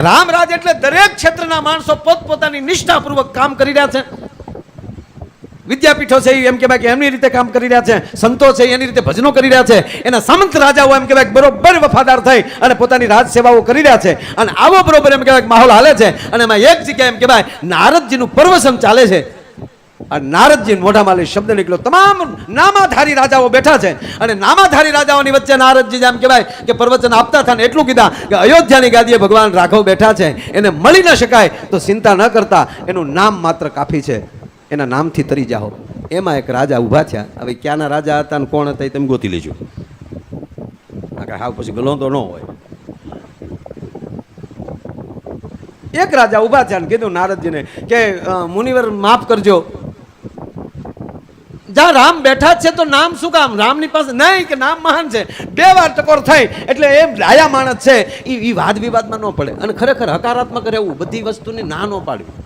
રામરાજ એટલે દરેક ક્ષેત્રના માણસો પોતપોતાની નિષ્ઠાપૂર્વક કામ કરી રહ્યા છે. વિદ્યાપીઠો છે એમ કહેવાય કે એમની રીતે કામ કરી રહ્યા છે. સંતો છે એની રીતે ભજનો કરી રહ્યા છે. એના સામંત રાજાઓ એમ કહેવાય બરોબર વફાદાર થઈ અને પોતાની રાજ સેવાઓ કરી રહ્યા છે. અને આવો બરોબર એમ કહેવાય માહોલ હાલે છે. અને એમાં એક જગ્યાએ એમ કહેવાય, નારદજીનું પર્વસન ચાલે છે. આ નારદજી મોઢામાં શબ્દ નીકળ્યો. તમામ નામાધારી રાજાઓ બેઠા છે. અને નામાધારી રાજાઓની વચ્ચે નારદજી જેમ કહેવાય કે પ્રવચન આપતા હતા ને એટલું કીધા કે અયોધ્યાની ગાદીએ ભગવાન રાઘવ બેઠા છે. એને મળી ન શકાય તો ચિંતા ન કરતા એનું નામ માત્ર કાફી છે. એના નામથી તરી જાઓ. એમાં એક રાજા ઊભા થયા. હવે ક્યાંના રાજા હતા ને કોણ હતા એ તમે ગોતી લેજો. હાવ પછી ગલો તો ન હોય. એક રાજા ઊભા થયા ને કીધું નારદજીને કે મુનિવર માફ કરજો. જ્યાં રામ બેઠા છે તો નામ શું કામ? રામની પાસે નહીં, કે નામ મહાન છે. બે વાર ટકોર થાય એટલે એ ડાયા માણસ છે એ એ વાદ વિવાદમાં ન પડે. અને ખરેખર હકારાત્મક રહેવું, બધી વસ્તુની ના ન પાડવી.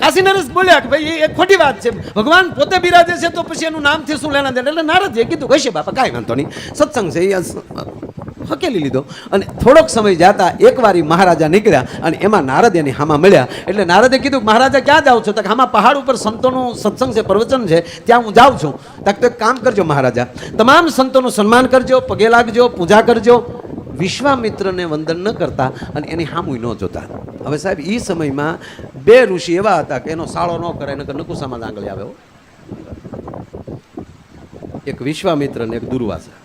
કાશી નરેશ બોલ્યા કે ભાઈ, એ ખોટી વાત છે. ભગવાન પોતે બિરાજે છે તો પછી એનું નામથી શું લેના દે એટલે નારદજીએ કીધું કહેશે બાપા, કાંઈ વાંધો નહીં. સત્સંગ છે હકેલી લીધો. અને થોડોક સમય જતા એકવાર મહારાજા નીકળ્યા અને એમાં નારદ એની હામાં મળ્યા. એટલે નારદે કીધું, મહારાજા, ક્યાં જાઓ છો? તક હામાં પહાડ ઉપર સંતોનું સત્સંગ છે, પ્રવચન છે, ત્યાં હું જાઉં છું. તક તો એક કામ કરજો મહારાજા, તમામ સંતોનું સન્માન કરજો, પગે લાગજો, પૂજા કરજો. વિશ્વામિત્રને વંદન ન કરતા અને એની હામુય ન જોતા. હવે સાહેબ એ સમયમાં બે ઋષિ એવા હતા કે એનો સાળો ન કરે નકર નકુસામાં આંગળી આવે હો. એક વિશ્વામિત્ર ને એક દુર્વાસા.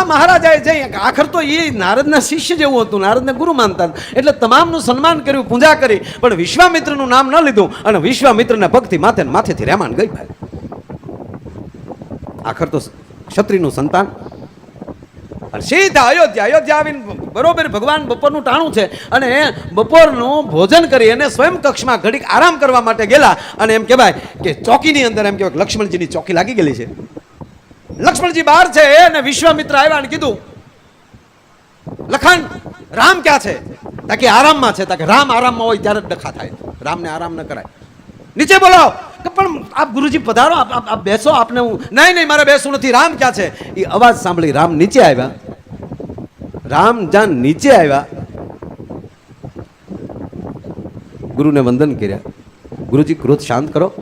આ મહારાજાએ જઈ આખર તો એ નારદના શિષ્ય જેવું હતું, નારદને ગુરુ માનતા એટલે તમામનું સન્માન કર્યું, પૂજા કરી, પણ વિશ્વામિત્રનું નામ ન લીધું અને વિશ્વામિત્રના ભક્તિ માથે માથેથી રેમાન ગઈ ભાઈ. આખર તો ક્ષત્રિયનું સંતાન. અને સીધા અયોધ્યા અયોધ્યા આવીને બરોબર ભગવાન બપોરનું ટાણું છે અને બપોરનું ભોજન કરી અને સ્વયં કક્ષમાં ઘડીક આરામ કરવા માટે ગયેલા. અને એમ કહેવાય કે ચોકીની અંદર, એમ કહેવાય લક્ષ્મણજીની ચોકી લાગી ગયેલી છે. લક્ષ્મણજી બહાર છે અને વિશ્વામિત્ર આવ્યા અને કીધું, લખાણ, રામ ક્યાં છે? તાકે આરામમાં છે. તાકે રામ આરામમાં હોય ત્યારે જ ડખા થાય. રામને આરામ ન કરાય. નીચે બોલો કે પણ આપ ગુરુજી પધારો, આપ- આપ બેસો, આપને હું નહીં નહીં, મારે બેસવું નથી. રામ ક્યાં છે? એ અવાજ સાંભળી રામ નીચે આવ્યા. રામ જાન નીચે આવ્યા, ગુરુને વંદન કર્યા. ગુરુજી ક્રોધ શાંત કરો.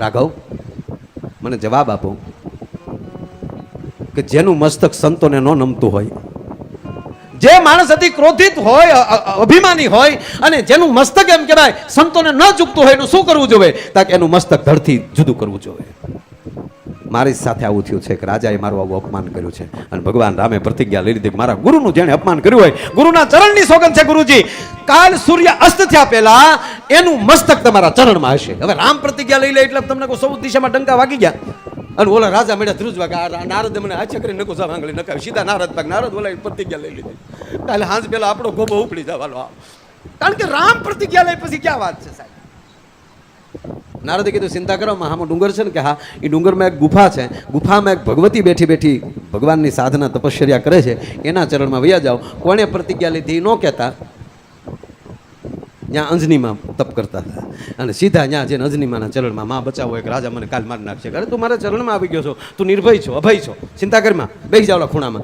રાઘવ, મને જવાબ આપો કે જેનું મસ્તક સંતોને ન નમતું હોય. જે માણસ અતિ ક્રોધિત હોય અભિમાની હોય અને જેનું મસ્તક એમ કહેવાય, સંતોને ન ચૂકતું હોય એનું શું કરવું જોઈએ? તાકે એનું મસ્તક ધડથી જુદું કરવું જોઈએ. મારી સાથે આવું થયું છે કે રાજાએ મારું આવું અપમાન કર્યું છે. અને ભગવાન રામે પ્રતિજ્ઞા લઈ લીધી મારા ગુરુનું જેણે અપમાન કર્યું હોય, ગુરુના ચરણની સોગંદ છે ગુરુજી. કાલ સૂર્ય અસ્ત થયા પહેલા એનું મસ્તક તમારા ચરણમાં હશે. હવે રામ પ્રતિજ્ઞા લઈ લે એટલે તમને કોઈ સૌ દિશામાં ડંકા વાગી ગયા. અને ઓલા રાજા મેળા ધ્રુજવા આ નારદ મને આછે કરીને નકો સાહેબ આંગળી નકાવી સીધા નારદ પાક નારદ ઓલા પ્રતિજ્ઞા લઈ લીધી. કાલે હાંસ પેલા આપણો ગોબો ઉપડી જવાનો આ. કારણ કે રામ પ્રતિજ્ઞા લઈ પછી ક્યાં વાત છે સાહેબ? નારદે કીધું, ચિંતા કરો માં આમાં ડુંગર છે ને કે હા, એ ડુંગરમાં એક ગુફા છે. ગુફામાં એક ભગવતી બેઠી બેઠી ભગવાનની સાધના તપશ્ચર્યા કરે છે. એના ચરણમાં વયા જાઓ. કોણે પ્રતિજ્ઞા લીધી ન કહેતા. ત્યાં અંજનીમાં તપ કરતા હતા. અને સીધા ત્યાં જઈને અંજનીમાના ચરણમાં માં બચાવો એક રાજા મને કાલ મારી નાખશે. અરે તું મારા ચરણમાં આવી ગયો છો. તું નિર્ભય છો, અભય છો. ચિંતા કરમાં બેસી જાવ ખૂણામાં.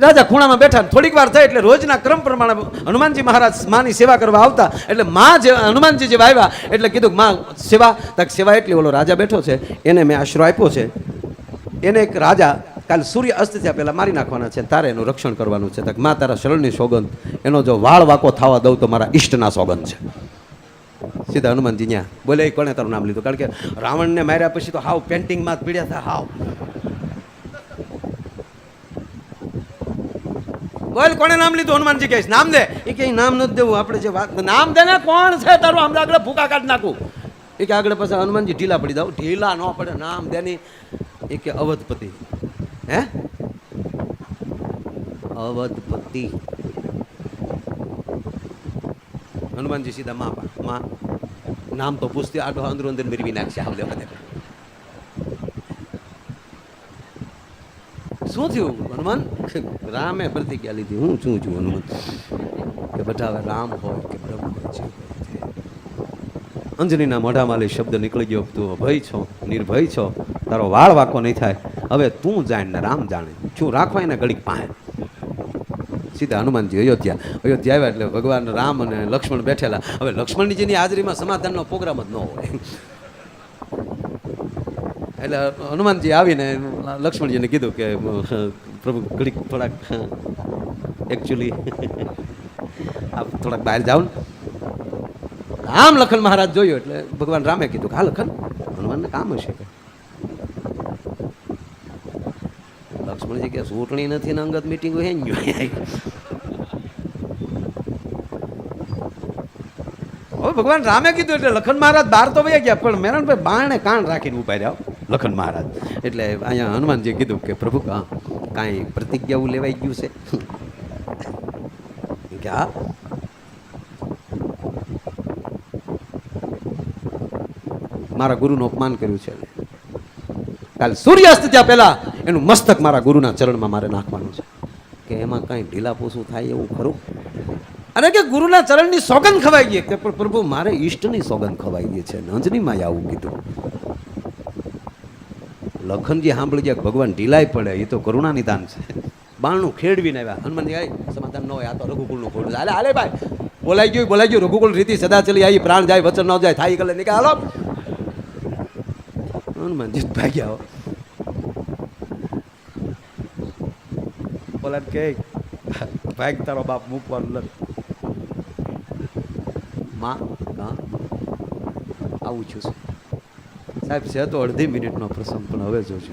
રાજા ખૂણામાં બેઠા થોડીક વાર થાય એટલે રોજના ક્રમ પ્રમાણે હનુમાનજી મહારાજ માની સેવા કરવા આવતા. એટલે માં જે, હનુમાનજી જેવા આવ્યા, એટલે કીધું માં સેવા. તક સેવા એટલી ઓલો રાજા બેઠો છે. એને મેં આશરો આપ્યો છે. એને એક રાજા કાલ સૂર્ય અસ્ત થયા પહેલાં મારી નાખવાના છે તારે એનું રક્ષણ કરવાનું છે. માં તારા શરણની સોગંદ, એનો જો વાળ વાકો થવા દઉં તો મારા ઈષ્ટના સોગંદ છે. સીધા હનુમાનજી ત્યાં બોલે કોણે તારું નામ લીધું? કારણ કે રાવણને માર્યા પછી તો હાવ પેન્ટિંગમાં જ પીડ્યા હતા હાવ. બોલ, કોણે નામ લીધું? હનુમાનજી કહીશ નામ દે. એ કે નામ નથી દેવું, આપણે જે વાત નામ દે ને કોણ છે તારું? આમ આગળ ભૂકા કાઢ નાખું. એ કે આગળ પાછા હનુમાનજી ઢીલા પડી દઉં ઢીલા ન પડે, નામ દે ની એ કે અવધપતિ. હે? અવધપતિ હનુમાનજી સીધા માં માં નામ તો પૂછતી આટો અંદરો અંદર મેળવી નાખશે. આવડે બધે શું થયું હનુમાન? રામે પ્રતિજ્ઞા લીધી. હું શું છું હનુમાન. કે બધા હવે રામ હોય કે બ્રહ્મ હોય. અંજનીના મોઢામાં લઈ શબ્દ નીકળી ગયો. તું અભય છો નિર્ભય છો. તારો વાળ વાકો નહીં થાય. હવે તું જાણ ને રામ જાણે. શું રાખવા એને ઘડીક પાસે? સીધા હનુમાનજી અયોધ્યા. અયોધ્યા આવ્યા એટલે ભગવાન રામ અને લક્ષ્મણ બેઠેલા. હવે લક્ષ્મણજીની હાજરીમાં સમાધાનનો પ્રોગ્રામ જ ન હોય. એટલે હનુમાનજી આવીને લક્ષ્મણજીને કીધું કે, પ્રભુ, ઘડીક થોડાક એકચ્યુઅલી આપ થોડાક બહાર જાઓ ને. આમ લખન મહારાજ જોયું એટલે ભગવાન રામે કીધું કે, હા, લખન, હનુમાનને કામ હશે. કે લક્ષ્મણજી કે ચૂંટણી નથી ને અંગત મિટિંગ હે હવે ભગવાન રામે કીધું એટલે લખન મહારાજ બહાર તો વયા ગયા, પણ મેરણભાઈ બાણે કાન રાખીને ઊભા રહ્યા લખન મહારાજ. એટલે અહીંયા હનુમાનજીએ કીધું કે પ્રભુ કાંઈ પ્રતિજ્ઞાઓ લેવાઈ ગયું છે? કે હા? મારા ગુરુનું અપમાન કર્યું છે. કાલ સૂર્યાસ્ત ત્યાં પહેલા એનું મસ્તક મારા ગુરુના ચરણમાં મારે નાખવાનું છે. કે એમાં કાંઈ ઢીલા પોસું થાય એવું ખરું? અને કે ગુરુના ચરણની સોગંદ ખવાઈ ગઈ. કે પણ પ્રભુ, મારે ઈષ્ટની સોગંદ ખવાઈ ગઈ છે. નંજનીમાં આવું કીધું. લખનજી સાંભળી ગયા ભગવાન ઢીલાય પડે, એ તો કરુણા નિદાન છે. બાણું ખેડવીને આવ્યા. હનુમાનજી આવી સમાધાન ન હોય. આ તો રઘુકુળનું ખોડું. હાલે હાલે ભાઈ. બોલાઈ ગયું બોલાઈ ગયું. રઘુકુળ રીતિ સદા ચલી આવી. પ્રાણ જાય, વચન ન જાય. થાય કલે નીકળ હાલો. હનુમાનજી, ભાગ્યા હો બોલા કે ભાગ તારો બાપ મૂકવાનું નથી માં કાં આવું છું, સાહેબ. છે તો અડધી મિનિટનો પ્રસંગ, પણ હવે જોજો.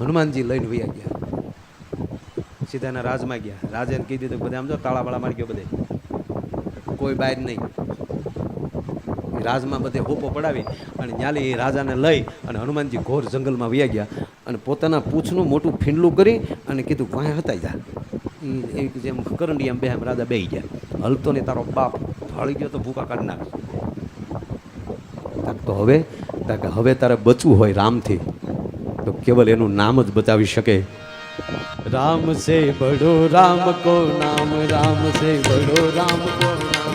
હનુમાનજી લઈને વૈયા ગયા. સીધાના રાજમાં ગયા. રાજે કહી દીધું બધા આમ જો તાળાવાળા મારી ગયો બધે. કોઈ બહાર નહીં. રાજમાં બધે હોપો પડાવી અને ન્યાલી એ રાજાને લઈ અને હનુમાનજી ઘોર જંગલમાં વૈયા ગયા અને પોતાના પૂંછનું મોટું ફીંડલું કરી અને કીધું વાંહે હતાઈ જા. એ જેમ કરંડી એમ બે એમ રાજા બેહી ગયા. હલતો ને તારો બાપ ફાળી ગયો તો ભૂકા કાઢી નાખ તાક તો હવે કે હવે તારે બચવું હોય રામથી. તો કેવલ એનું નામ જ બચાવી શકે. રામ સે બડો રામ કો નામ રામ સે બડો રામ કો નામ.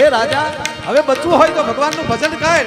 એ રાજા હવે બચવું હોય તો ભગવાનનું ભજન કર.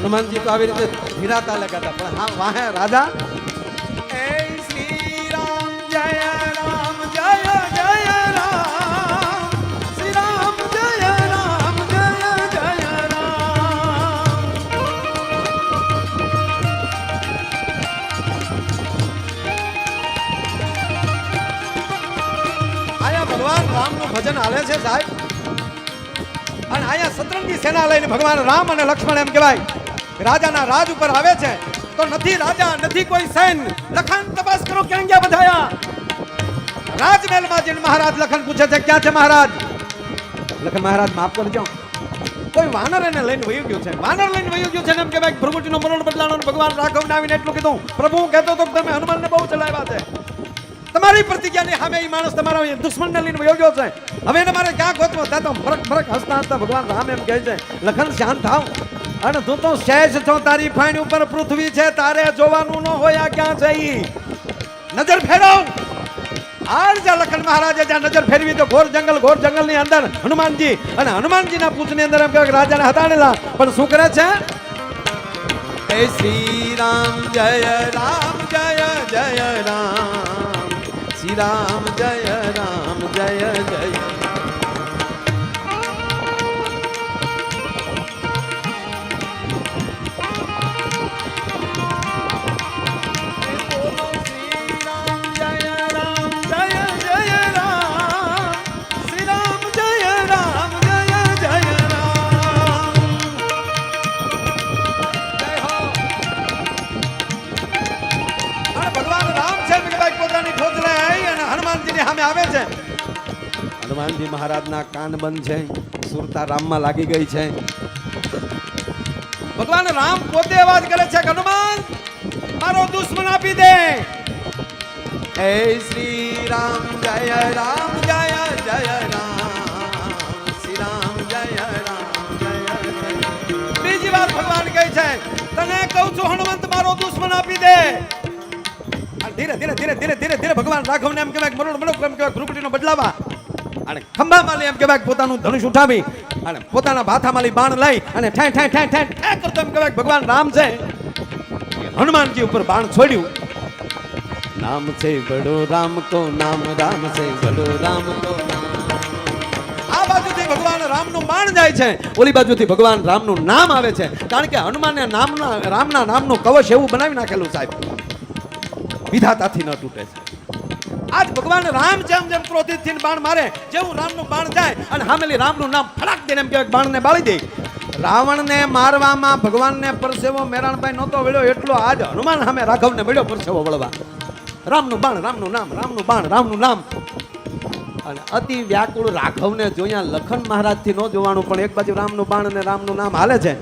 હનુમાનજી તો આવી રીતે ધીરાતા લગાતા પણ હા, વાહે રાધા શ્રી રામ રામ. રામ જય રામ, જય આયા ભગવાન રામનું ભજન હાલે છે સાહેબ. અને અહીંયા સતરંગી સેના લઈને ભગવાન રામ અને લક્ષ્મણ એમ કહેવાય. રાજાના રાજ ઉપર આવે છે. તો નથી રાજા, નથી કોઈ સૈન. લખન તપાસ કરો ક્યાં ગયા બધાયા. રાજમહેલમાં જઈને મહારાજ લખન પૂછે છે, ક્યાં છે મહારાજ? લખન મહારાજ માફ કરજો. કોઈ વાનર એને લઈને વયું ગયું છે. વાનર લઈને વયું ગયું છે એમ કે ભાઈ પ્રભુજીનો મરણ બદલાનો ને ભગવાન રાઘવને આવીને એટલું કીધું, પ્રભુ, કહેતો તો તમે હનુમાનને બહુ ચલાવ્યા છે. તમારી પ્રતિજ્ઞાની સામે એ માણસ તમારા દુશ્મનને લઈને વયો ગયો છે. હવે એને મારે ક્યાં ગોતવો? ત્યાં તો ફરક ફરક હસતા હસતા ભગવાન રામ એમ કહે છે, લખન શાંત થાવ. અને તું તો શેષ છો, તારી ફાઈન ઉપર પૃથ્વી છે, તારે જોવાનું ન હોય આ ક્યાં છે ઈ? નજર ફેરવ! આર જા લખન મહારાજે જ્યાં નજર ફેરવી તો ઘોર જંગલ, ઘોર જંગલની અંદર હનુમાનજી અને હનુમાનજીના પૂછની અંદર એમ કહેવાય રાજાને હતાડેલા. પણ શું કરે છે? એ શ્રી રામ જય રામ, જય જય રામ. શ્રી રામ જય રામ, જય જય હનુમાનજી મહારાજના કાન બંધ છે, સુરતા રામમાં લાગી ગઈ છે. ભગવાન રામ પોતે અવાજ કરે છે હનુમાન, મારો દુશ્મન આપી દે. હે શ્રી રામ જય રામ, જય જય રામ. શ્રી રામ જય રામ, જય બીજી વાર ભગવાન કહે છે, તને કહું છું, હનુમંત, મારો દુશ્મન આપી દે. ધીરે ધીરે ધીરે ધીરે ધીરે ધીરે ભગવાન રાઘવને એમ કહેવાય મરોડ મનો એમ કહેવાય ભ્રુકટીનો બદલાવા. અને ખંભામાં લઈ એમ કહેવાય પોતાનું ધનુષ ઉઠાવી અને પોતાના ભાથામાં બાણ લઈ અને ઠાય ઠાય ઠાય ઠાય ઠાય કરતો એમ કહેવાય ભગવાન રામ છે. હનુમાનજી ઉપર બાણ છોડ્યું. નામ છે બડો રામ કો નામ રામ છે બડો રામ કો નામ. આ બાજુથી ભગવાન રામનું બાણ જાય છે. ઓલી બાજુથી ભગવાન રામનું નામ આવે છે. કારણ કે હનુમાને નામના રામના નામનું કવચ એવું બનાવી નાખેલું સાહેબ. વિધાતાથી ન તૂટે છે. આજ ભગવાન રામ જેમ જેમ ક્રોધિત થઈને બાણ મારે, જેવું રામનું બાણ જાય અને હામેલી રામનું નામ ફડાક દઈને એમ કહેવાય બાણને બાળી દે. રાવણને મારવામાં ભગવાનને પરસેવો મેરાણભાઈ નહોતો વળ્યો, એટલો આજ હનુમાન સામે રાઘવને મળ્યો પરસેવો વળવા. રામનું બાણ, રામનું નામ, રામનું બાણ, રામનું નામ. અને અતિ વ્યાકુળ રાઘવને જોયા લખન મહારાજથી ન જોવાનું, પણ એક બાજુ રામનું બાણ અને રામનું નામ હાલે છે.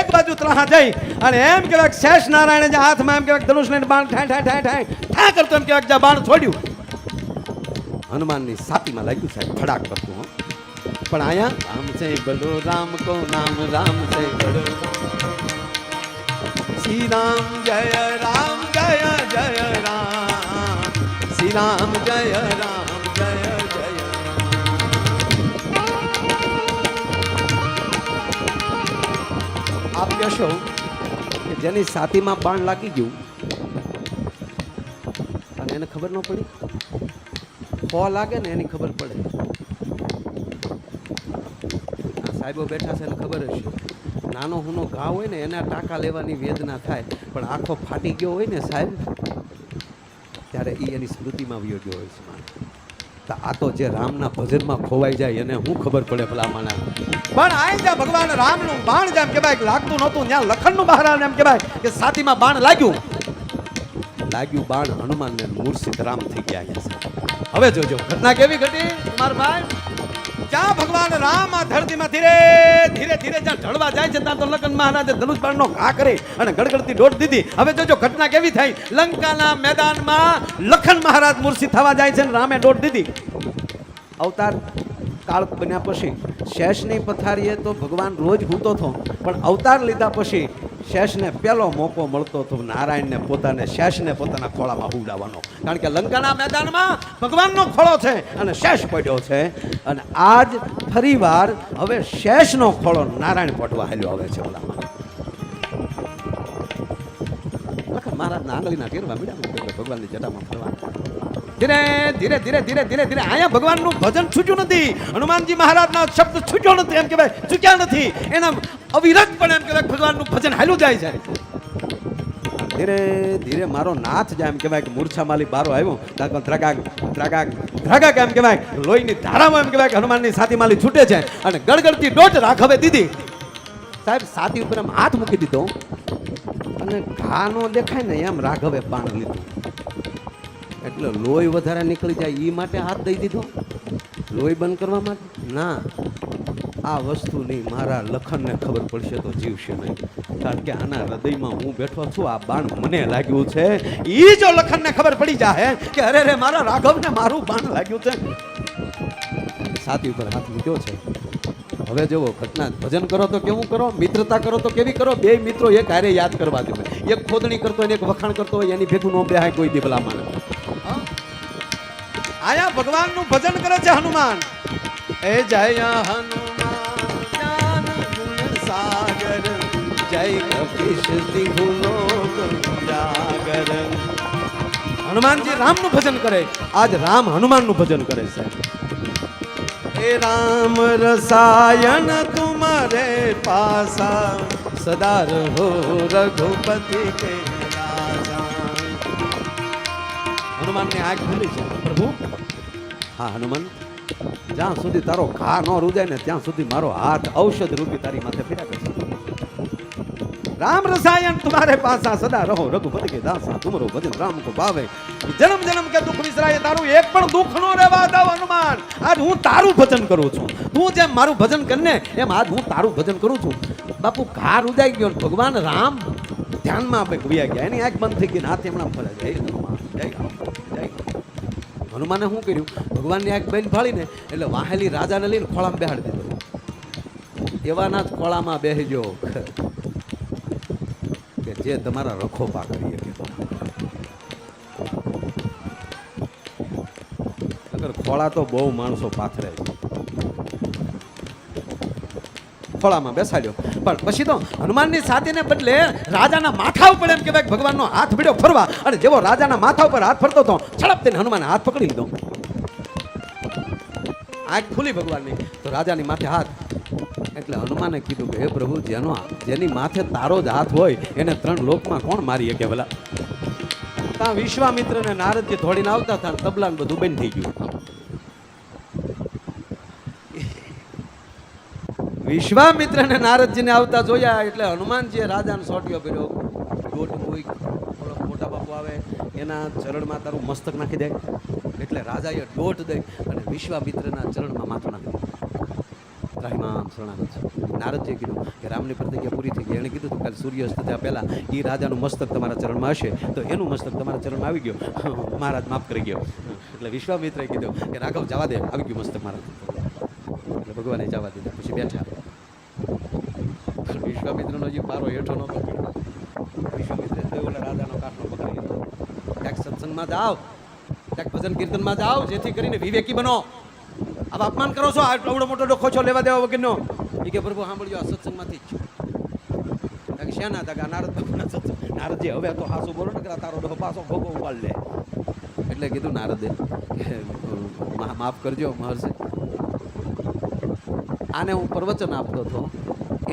એક બાજુ ત્રહા જઈ અને એમ કહેવાય શેષ નારાયણે જે હાથમાં, એમ કહેવાય ધનુષ લઈને બાણ ઠાય ઠાય ઠાય ઠાય ઠા કરતો એમ કહેવાય બાણ છોડ્યું. હનુમાનની સાતીમાં લાગ્યું સાહેબ ફડાક કરતું હો પણ અહીંયા રામ છે બડો રામ કો નામ રામ છે બડો શ્રી રામ જય રામ જય જય રામ શ્રી રામ જય રામ જય જય આપ કહેશો કે જેની સાતીમાં બાણ લાગી ગયું અને એને ખબર ન પડી ફો લાગે ને એની ખબર પડે. સાહેબો બેઠા છે એને ખબર હશે નાનો હુનો ઘા હોય ને એના ટાંકા લેવાની વેદના થાય. પણ આખો ફાટી ગયો હોય ને સાહેબ, ત્યારે એ એની સ્મૃતિમાં વયો ગયો હોય છે તો આ તો જે રામના ભજનમાં ખોવાઈ જાય એને શું ખબર પડે ભલા માના પણ આઈ જ્યાં ભગવાન રામનું બાણ જેમ કહેવાય લાગતું નહોતું ત્યાં લખનનું બહાર એમ કહેવાય કે સાતીમાં બાણ લાગ્યું. લાગ્યું બાણ હનુમાનને મૂળ રામ થઈ ગયા હવે જોજો, ઘટના કેવી ઘટી? મારા ભાઈ, જ્યાં ભગવાન રામ આ ધરતીમાં ધીરે ધીરે ધીરે જ્યાં ઢળવા જાય છે, ત્યાં તો લખન મહારાજે ધનુષ બાણનો ઘા કરી અને ગડગડતી દોટ દીધી. હવે જોજો, ઘટના કેવી થઈ? લંકાના મેદાનમાં લખન મહારાજ મૂર્છિત થવા જાય છે અને રામે દોટ દીધી. અવતાર કાળ બન્યા પછી શેષની પથારીએ તો ભગવાન રોજ ભૂતો થો પણ અવતાર લીધા પછી શેષને પહેલો મોકો મળતો હતો નારાયણને પોતાને શેષને પોતાના ખોળામાં હુવડાવવાનો. કારણ કે લંકાના મેદાનમાં ભગવાનનો ખોળો છે અને શેષ પડ્યો છે. અને આજ ફરીવાર હવે શેષનો ખોળો નારાયણ પડવા હાલ્યો આવે છે ઓલામાં. મહારાજના આંગળીના ટેરવા મળ્યા ભગવાનની જટામાં ફરવા. ધીરે ધીરે ધીરે ધીરે ધીરે ધીરે. અહીંયા ભગવાનનું ભજન છૂટ્યું નથી. હનુમાનજી મહારાજના શબ્દ છૂટ્યો નથી, એમ કહેવાય ચૂક્યા નથી. એના અવિરત પણ એમ કહેવાય, ભગવાનનું ભજન હાલ્યું જાય છે. ધીરે ધીરે, મારો નાથ જાય, એમ કહેવાય કે મૂર્છા માલી બારો આવ્યો. ત્યાં ધ્રગાક ધ્રગાક ધ્રગાગ, એમ કહેવાય, લોહીની ધારામાં, એમ કહેવાય કે હનુમાનની સાથી માલી છૂટે છે. અને ગડગડતી દોટ રાઘવે દીધી. સાહેબ સાથી ઉપર એમ હાથ મૂકી દીધો. અને ઘાનો દેખાય ને, એમ રાઘવે પાણ લીધું. એટલે લોહી વધારે નીકળી જાય એ માટે હાથ દઈ દીધો? લોહી બંધ કરવા માટે? ના. આ વસ્તુની મારા લખનને ખબર પડશે તો જીવશે નહીં. કારણ કે આના હૃદયમાં હું બેઠો છું, આ બાણ મને લાગ્યું છે. એ જો લખનને ખબર પડી જાય કે અરે રે, મારા રાઘવને મારું બાણ લાગ્યું છે. સાથી ઉપર હાથ મૂક્યો છે. હવે જુઓ, ઘટના ભજન કરો તો કેવું કરો? મિત્રતા કરો તો કેવી કરો? બે મિત્રો એક હારે યાદ કરવા જોઈએ એક ખોદણી કરતો હોય એક વખાણ કરતો હોય, એની ભેગું નો બેહાય કોઈ દીપલા માને આયા ભગવાનનું ભજન કરે છે હનુમાન. એ જય હનુમાન. સાગર, જય કપિશતિ ભૂલોક જાગર. હનુમાનજી રામનું ભજન કરે. આજ રામ હનુમાનનું ભજન કરે છે. એ રામ રસાયણ તુમારે પાસા, સદા રહો રઘુપતિ કે હનુમાનની આંખ ખુલી છે. પ્રભુ? હા હનુમાન. જ્યાં સુધી તારો ઘા ન રૂજાય ને ત્યાં સુધી મારો હાથ ઔષધ રૂપી તારી માથે ફેરા કરશે. રામ રસાયણ તમારે પાસા સદા રહો રઘુપતિ કે દાસા તુમરો ભજન રામ કો ભાવે. જન્મ જન્મ કે દુઃખ વિસરાય તારું એક પણ દુઃખ નો રહેવા દઉં હનુમાન. આજ હું તારું ભજન કરું છું. તું જેમ મારું ભજન કરને એમ આજ હું તારું ભજન કરું છું. બાપુ ઘા રૂજાઈ ગયો ભગવાન રામ ધ્યાનમાં આપણે ગયા. એની આંખ બંધ થઈ ગઈ હાથ એમણા ફરે જય હનુમાન જય હનુમાન. શું કર્યું? ભગવાનની આંખ બેન ફાળીને એટલે વાહેલી રાજાને લઈને ખોળામાં બેહાડી દીધો. એવાના જ ખોળામાં બેસજો કે જે તમારા રખોપા કરીએ કે અગર ખોળા તો બહુ માણસો પાથરે ખોળામાં બેસાડ્યો. પણ પછી તો હનુમાનની સાથીને બદલે રાજાના માથા ઉપર એમ કહેવાય ભગવાનનો હાથ ભીડ્યો ફરવા. અને જેવો રાજાના માથા ઉપર હાથ ફરતો હતો છડપ તેને હનુમાને હાથ પકડી લીધો. આંખ ખુલી ભગવાનની. તો રાજાની માથે હાથ. એટલે હનુમાને કીધું કે, હે પ્રભુ, જેનો જેની માથે તારો જ હાથ હોય, એને ત્રણ લોકમાં કોણ મારી શકે ભલા? ત્યાં વિશ્વામિત્ર ને નારદજી ધોડીને આવતા હતા ને તબલા ને બધું બંધ થઈ ગયું. વિશ્વામિત્ર ને નારદજીને આવતા જોયા એટલે હનુમાનજીએ રાજાને સોટ્યો કર્યો દોટ કોઈ મોટા બાપુ આવે, એના ચરણમાં તારું મસ્તક નાખી દે. એટલે રાજાએ દોટ દઈ અને વિશ્વામિત્રના ચરણમાં માથું નાખી ત્રાહિમામ શરણાગત નારદજીએ કીધું કે રામની પ્રતિજ્ઞા પૂરી થઈ ગઈ. એણે કીધું હતું કાલે સૂર્યાસ્ત થયા પહેલાં એ રાજાનું મસ્તક તમારા ચરણમાં હશે. તો એનું મસ્તક તમારા ચરણમાં આવી ગયો. મહારાજ માફ કરી ગયો. એટલે વિશ્વામિત્રએ કીધું કે રાઘવ જવા દે. આવી ગયું મસ્તક મારા એટલે ભગવાને જવા દીધા. પછી બેઠા. વિશ્વામિત્રનો જે પારો હેઠો નહોતો ઓલા રાજાનો પકડી લીધો. ક્યાંક સત્સંગમાં જાઓ ક્યાંક ભજન કીર્તનમાં જાઓ જેથી કરીને વિવેકી બનો. આ અપમાન કરો છો આવડો મોટો ડોખો છો લેવા દેવા વગરનો. એ કે પ્રભુ, સાંભળજો, આ સત્સંગમાંથી જ છું. શેના હતા આ નારદ બાપુના સત્સંગ. નારદજી હવે તો હાસુ બોલો ને તારો ડોહો પાછો ભોગો ઉપાડ લે. એટલે કીધું નારદે માફ કરજો, મહર્ષિ. આને હું પ્રવચન આપતો હતો.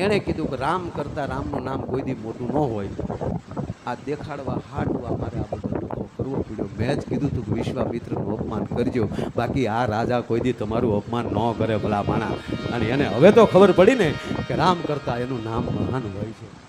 એણે કીધું કે રામ કરતાં રામનું નામ કોઈ દી મોટું ન હોય. આ દેખાડવા હાટવા મારે આ બધો કરવો પડ્યો. મેં જ કીધું હતું કે વિશ્વામિત્રનું અપમાન કરજો. બાકી આ રાજા કોઈ દી તમારું અપમાન ન કરે ભલા માણા અને એને હવે તો ખબર પડી ને કે રામ કરતાં એનું નામ મહાન હોય છે.